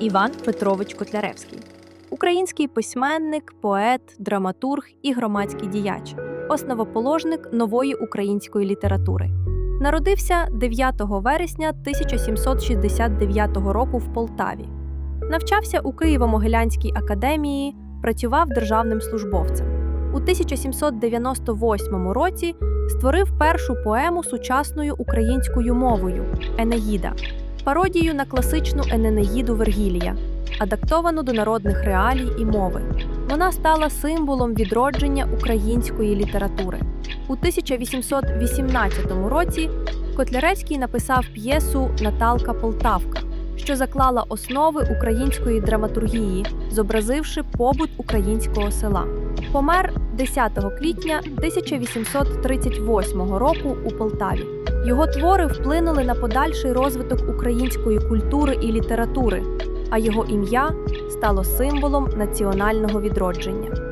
Іван Петрович Котляревський. Український письменник, поет, драматург і громадський діяч, основоположник нової української літератури. Народився 9 вересня 1769 року в Полтаві. Навчався у Києво-Могилянській академії, працював державним службовцем. У 1798 році створив першу поему сучасною українською мовою Енеїда, пародію на класичну Ененеїду Вергілія, адаптовану до народних реалій і мови. Вона стала символом відродження української літератури. У 1818 році Котляревський написав п'єсу Наталка Полтавка, що заклала основи української драматургії, зобразивши побут українського села. Помер 10 квітня 1838 року у Полтаві. Його твори вплинули на подальший розвиток української культури і літератури, а його ім'я стало символом національного відродження.